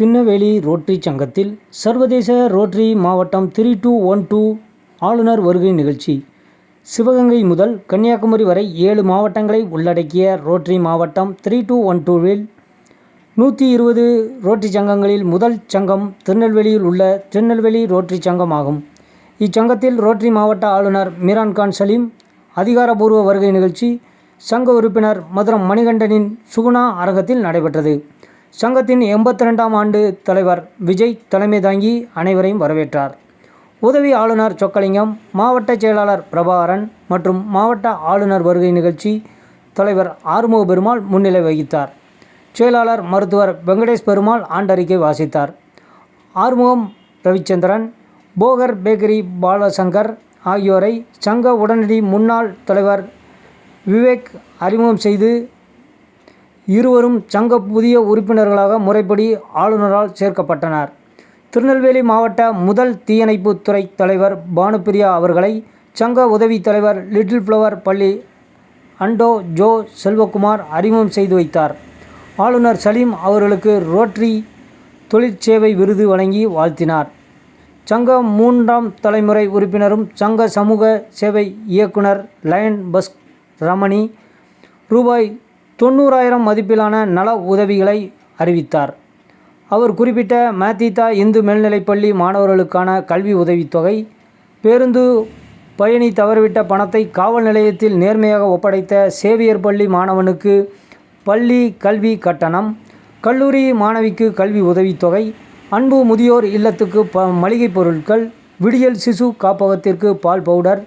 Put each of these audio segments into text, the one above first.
Tirunelveli rotary சங்கத்தில் சர்வதேச rotary மாவட்டம் த்ரீ டூ ஒன் டூ ஆளுநர் வருகை நிகழ்ச்சி. சிவகங்கை முதல் கன்னியாகுமரி வரை ஏழு மாவட்டங்களை உள்ளடக்கிய ரோட்டரி மாவட்டம் த்ரீ டூ ஒன் டூவில் நூற்றி இருபது ரோட்டரி சங்கங்களில் முதல் சங்கம் திருநெல்வேலியில் உள்ள திருநெல்வேலி ரோட்டரி சங்கம் ஆகும் இச்சங்கத்தில் ரோட்டரி மாவட்ட ஆளுநர் மீரான்கான் சலீம் அதிகாரபூர்வ வருகை நிகழ்ச்சி சங்க உறுப்பினர் மதுரம் மணிகண்டனின் சுகுணா அரங்கத்தில் நடைபெற்றது. சங்கத்தின் எண்பத்தி ரெண்டாம் ஆண்டு தலைவர் விஜய் தலைமை தாங்கி அனைவரையும் வரவேற்றார். உதவி ஆளுநர் சொக்கலிங்கம் மாவட்ட செயலாளர் பிரபாகரன் மற்றும் மாவட்ட ஆளுநர் வருகை நிகழ்ச்சி தலைவர் ஆறுமுக பெருமாள் முன்னிலை வகித்தார். செயலாளர் மருத்துவர் வெங்கடேஷ் பெருமாள் ஆண்டறிக்கை வாசித்தார். ஆறுமுகம் ரவிச்சந்திரன் போகர் பேக்கரி பாலசங்கர் ஆகியோரை சங்க உடனடி முன்னாள் தலைவர் விவேக் அறிமுகம் செய்து இருவரும் சங்க புதிய உறுப்பினர்களாக முறைப்படி ஆளுநரால் சேர்க்கப்பட்டனர். திருநெல்வேலி மாவட்ட முதல் தீயணைப்பு துறை தலைவர் பானுப்பிரியா அவர்களை சங்க உதவி தலைவர் லிட்டில் ஃப்ளவர் பள்ளி அண்டோ ஜோ செல்வகுமார் அறிமுகம் செய்து வைத்தார். ஆளுநர் சலீம் அவர்களுக்கு ரோட்டரி தொழிற்சேவை விருது வழங்கி வாழ்த்தினார். சங்க மூன்றாம் தலைமுறை உறுப்பினரும் சங்க சமூக சேவை இயக்குனர் லயன் பஸ் ரமணி ரூபாய் தொண்ணூறாயிரம் மதிப்பிலான நல உதவிகளை அறிவித்தார். அவர் குறிப்பிட்ட மேத்திதா இந்து மேல்நிலைப்பள்ளி மாணவர்களுக்கான கல்வி உதவித்தொகை பேருந்து பயணி தவறிவிட்ட பணத்தை காவல் நிலையத்தில் நேர்மையாக ஒப்படைத்த சேவியர் பள்ளி மாணவனுக்கு பள்ளி கல்வி கட்டணம் கல்லூரி மாணவிக்கு கல்வி உதவித்தொகை அன்பு முதியோர் இல்லத்துக்கு ப மளிகைப் பொருட்கள் விடியல் சிசு காப்பகத்திற்கு பால் பவுடர்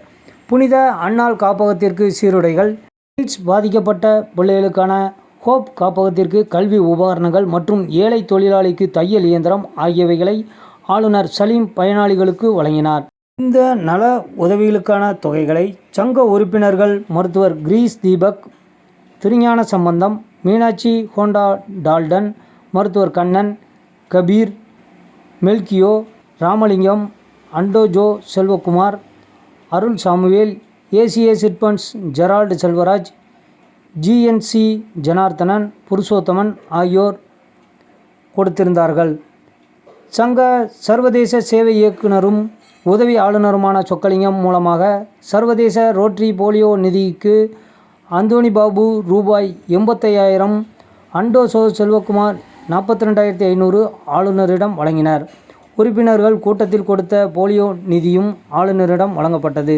புனித அன்னாள் காப்பகத்திற்கு சீருடைகள் எய்ட்ஸ் பாதிக்கப்பட்ட பிள்ளைகளுக்கான ஹோப் காப்பகத்திற்கு கல்வி உபகரணங்கள் மற்றும் ஏழை தொழிலாளிக்கு தையல் இயந்திரம் ஆகியவைகளை ஆளுநர் சலீம் பயனாளிகளுக்கு வழங்கினார். இந்த நல உதவிகளுக்கான தொகைகளை சங்க உறுப்பினர்கள் மருத்துவர் கிரீஸ் தீபக் திருஞான சம்பந்தம் மீனாட்சி ஹோண்டா டால்டன் மருத்துவர் கண்ணன் கபீர் மெல்கியோ Ramalingam Antojo Selvakumar Arul Samuel ACA chit funds Gerald Selvaraj GNC Janardhanan Purushothaman ஆகியோர் கொடுத்திருந்தார்கள். சங்க சர்வதேச சேவை இயக்குனரும் உதவி ஆளுநருமான சொக்கலிங்கம் மூலமாக சர்வதேச ரோட்டரி போலியோ நிதிக்கு அந்தோணி பாபு ரூபாய் எண்பத்தையாயிரம் அண்டோசோ செல்வகுமார் நாற்பத்தி ரெண்டாயிரத்தி ஐநூறு ஆளுநரிடம் வழங்கினர். உறுப்பினர்கள் கூட்டத்தில் கொடுத்த போலியோ நிதியும் ஆளுநரிடம் வழங்கப்பட்டது.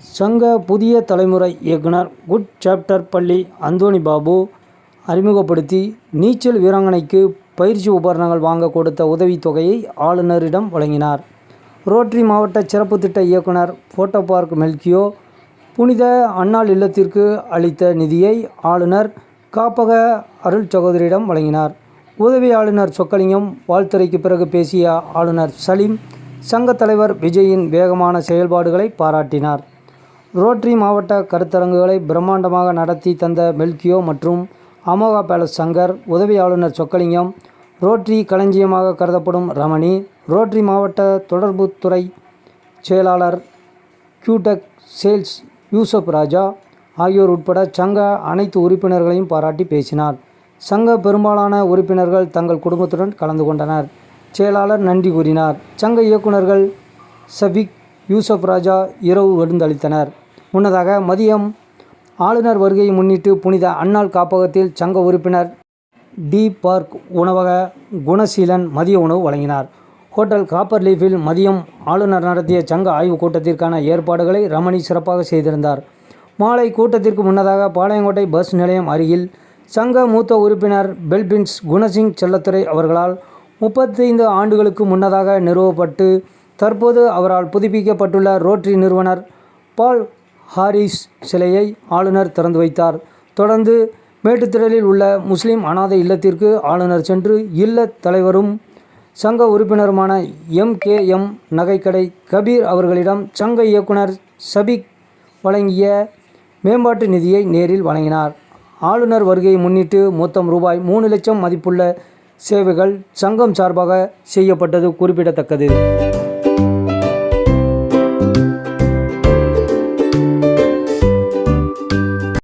சங்க புதிய தலைமுறை இயக்குனர் குட் சாப்டர் பள்ளி அந்தோணி பாபு அறிமுகப்படுத்தி நீச்சல் வீராங்கனைக்கு பயிற்சி உபகரணங்கள் வாங்க கொடுத்த உதவித்தொகையை ஆளுநரிடம் வழங்கினார். ரோட்டரி மாவட்ட சிறப்பு திட்ட இயக்குனர் ஃபோட்டோ பார்க் மெல்கியோ புனித அன்னாள் இல்லத்திற்கு அளித்த நிதியை ஆளுநர் காப்பக அருள் சகோதரியிடம் வழங்கினார். உதவி ஆளுநர் சொக்கலிங்கம் வாழ்த்துறைக்கு பிறகு பேசிய ஆளுநர் சலீம் சங்க தலைவர் விஜயின் வேகமான செயல்பாடுகளை பாராட்டினார். ரோட்ரி மாவட்ட கருத்தரங்குகளை பிரம்மாண்டமாக நடத்தி தந்த மெல்கியோ மற்றும் அமோகா பேலஸ் சங்கர் உதவி ஆளுநர் சொக்கலிங்கம் ரோட்ரி களஞ்சியமாக கருதப்படும் ரமணி ரோட்ரி மாவட்ட தொடர்புத்துறை செயலாளர் கியூடெக் சேல்ஸ் யூசப் ராஜா ஆகியோர் உட்பட சங்க அனைத்து உறுப்பினர்களையும் பாராட்டி பேசினார். சங்க பெரும்பாலான உறுப்பினர்கள் தங்கள் குடும்பத்துடன் கலந்து கொண்டனர். செயலாளர் நன்றி கூறினார். சங்க இயக்குநர்கள் சபிக் யூசப் ராஜா இரவு விருந்தளித்தனர். முன்னதாக மதியம் ஆளுநர் வருகையை முன்னிட்டு புனித அன்னாள் காப்பகத்தில் சங்க உறுப்பினர் டி பார்க் உணவக குணசீலன் மதிய உணவு வழங்கினார். ஹோட்டல் காப்பர் லீஃபில் மதியம் ஆளுநர் நடத்திய சங்க ஆய்வுக் கூட்டத்திற்கான ஏற்பாடுகளை ரமணி சிறப்பாக செய்திருந்தார். மாலை கூட்டத்திற்கு முன்னதாக பாளையங்கோட்டை பஸ் நிலையம் அருகில் சங்க மூத்த உறுப்பினர் பெல்பின்ஸ் குணசிங் செல்லத்துறை அவர்களால் முப்பத்தைந்து ஆண்டுகளுக்கு முன்னதாக நிறுவப்பட்டு தற்போது அவரால் புதுப்பிக்கப்பட்டுள்ள ரோட்டரி நிறுவனர் பால் ஹாரிஸ் சிலையை ஆளுநர் திறந்து வைத்தார். தொடர்ந்து மேட்டுத்திடலில் உள்ள முஸ்லிம் அனாதை இல்லத்திற்கு ஆளுநர் சென்று இல்ல தலைவரும் சங்க உறுப்பினருமான எம். கே. எம். நகைக்கடை கபீர் அவர்களிடம் சங்க இயக்குனர் சபிக் வழங்கிய மேம்பாட்டு நிதியை நேரில் வழங்கினார். ஆளுநர் வருகையை முன்னிட்டு மொத்தம் ரூபாய் மூணு லட்சம் மதிப்புள்ள சேவைகள் சங்கம் சார்பாக செய்யப்பட்டது குறிப்பிடத்தக்கது.